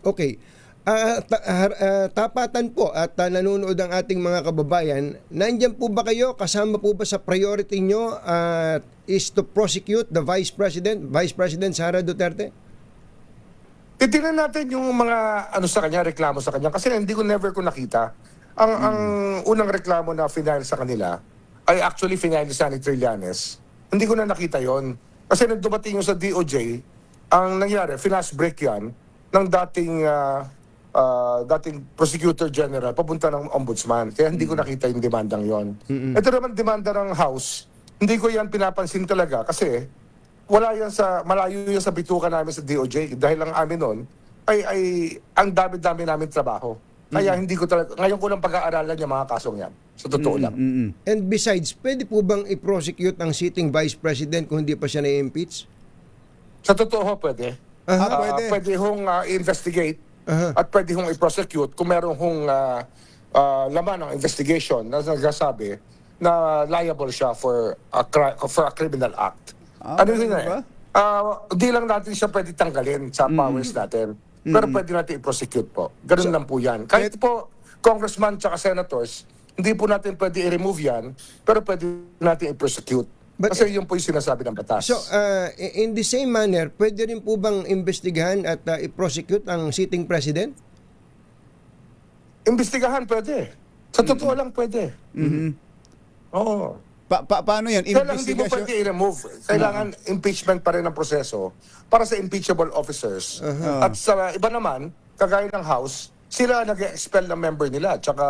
Okay. Ah, ta- ah, tapatan po at ah, nanonood ang ating mga kababayan, nandyan po ba kayo? Kasama po ba sa priority nyo ah, is to prosecute the Vice President, Vice President Sara Duterte? Titingnan natin yung mga ano sa kanya, reklamo sa kanya. Kasi hindi ko never ko nakita. Ang, ang unang reklamo na final sa kanila ay actually final ni Senator Llanes. Hindi ko na nakita yon Kasi nung dumating yung sa DOJ, ang nangyari, flash break yan ng dating ah, ah, dating prosecutor general papunta ng ombudsman. Kaya hindi ko nakita yung demandang yon. Ito naman demanda ng House. Hindi ko yan pinapansin talaga kasi wala yan sa malayo yan sa bituka namin sa DOJ dahil ang amin noon ay ay ang dami-dami namin trabaho. Kaya hindi ko talaga ngayon ko lang pag-aaralan yung mga kasong yan. Sa totoo lang. Mm-mm. And besides, pwede po bang i-prosecute ang sitting Vice President kung hindi pa siya na-impeach? Sa totoo ho, pwede. Aha. Ah, pwede. pwede hong ah, investigate Aha. at pwede hong i-prosecute kung meron hong ah, ah, laman ng investigation na nagsasabi na liable siya for a, for a criminal act. Ah, ano yun eh? ba? Ah, di lang natin siya pwede tanggalin sa powers natin. Pero pwede natin i-prosecute po. Ganun lang po yan. Kahit po congressman tsaka senators, hindi po natin pwede i-remove yan, pero pwede natin i-prosecute. But- Kasi yun po yung sinasabi ng batas. So, uh, in the same manner, pwede rin po bang imbestigahan at uh, i-prosecute ang sitting President? Imbestigahan pwede. Sa totoo lang pwede. Oo. Pa- pa- paano yan? Kaya lang hindi mo pwede i-remove. Kailangan impeachment pa rin ang proseso para sa impeachable officers. At sa iba naman, kagaya ng House, sila nag-expel ng member nila. Tsaka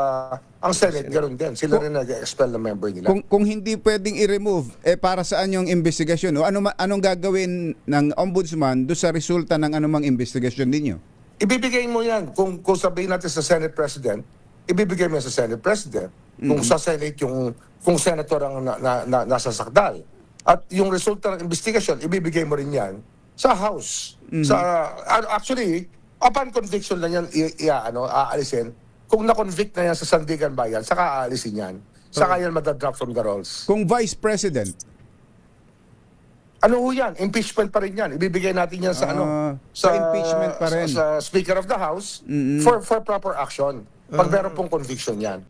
ang Senate, ganoon din. Sila rin nag-expel ng member nila. Kung, kung hindi pwedeng i-remove, eh para saan yung investigasyon? O ano, anong gagawin ng ombudsman do sa resulta ng anumang investigasyon ninyo? Ibibigay mo yan. Kung, kung sabihin natin sa Senate President, ibibigay mo yan sa Senate President. Kung sa Senate yung kung senator ang na, na, na, nasa sakdal. At yung resulta ng investigation, ibibigay mo rin yan sa House. Sa uh, actually, upon conviction lang yan i, i- ano, aalisin. Kung na-convict na yan sa Sandigan Bayan, saka aalisin yan. Saka yan madadrop from the rolls. Kung Vice President, Ano ho yan? Impeachment pa rin yan. Ibibigay natin yan sa Ah, ano? sa impeachment pa rin. Sa, sa Speaker of the House for for proper action. Pag meron pong conviction yan.